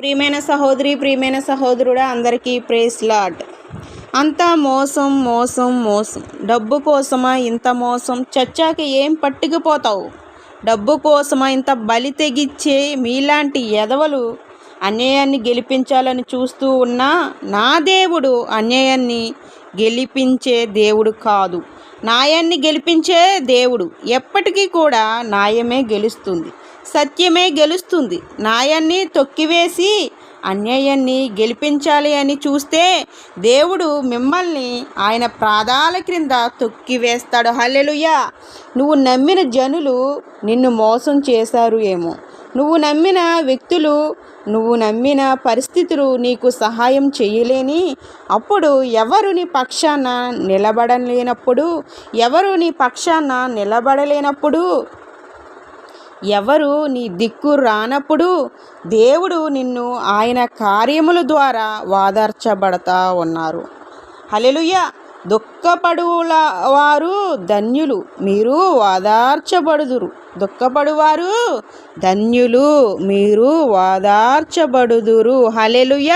ప్రియమైన సహోదరి ప్రియమైన సహోదరుడా అందరికీ ప్రేస్ లాడ్. అంతా మోసం మోసం మోసం. డబ్బు కోసమా ఇంత మోసం? చచ్చాక ఏం పట్టుకుపోతావు? డబ్బు కోసమా ఇంత బలి తెగిచ్చే మీలాంటి ఎదవలు అన్యాయాన్ని గెలిపించాలని చూస్తూ ఉన్నా నా దేవుడు అన్యాయాన్ని గెలిపించే దేవుడు కాదు. న్యాయాన్ని గెలిపించే దేవుడు ఎప్పటికీ కూడా న్యాయమే గెలుస్తుంది. సత్యమే గెలుస్తుంది. న్యాయాన్ని తొక్కివేసి అన్యాయాన్ని గెలిపించాలి అని చూస్తే దేవుడు మిమ్మల్ని ఆయన ప్రాదాల క్రింద తొక్కివేస్తాడు. హల్లెలూయా! నువ్వు నమ్మిన జనులు నిన్ను మోసం చేశారు ఏమో. నువ్వు నమ్మిన వ్యక్తులు నువ్వు నమ్మిన పరిస్థితులు నీకు సహాయం చేయలేని అప్పుడు ఎవరు నీ పక్షాన నిలబడలేనప్పుడు ఎవరు నీ పక్షాన నిలబడలేనప్పుడు ఎవరు నీ దిక్కు రానప్పుడు దేవుడు నిన్ను ఆయన కార్యముల ద్వారా వాదార్చబడతా ఉన్నారు. హలెలుయ దుఃఖపడుల వారు ధన్యులు. మీరు వాదార్చబడుదురు. దుఃఖపడువారు ధన్యులు. మీరు వాదార్చబడుదురు. హలెలుయ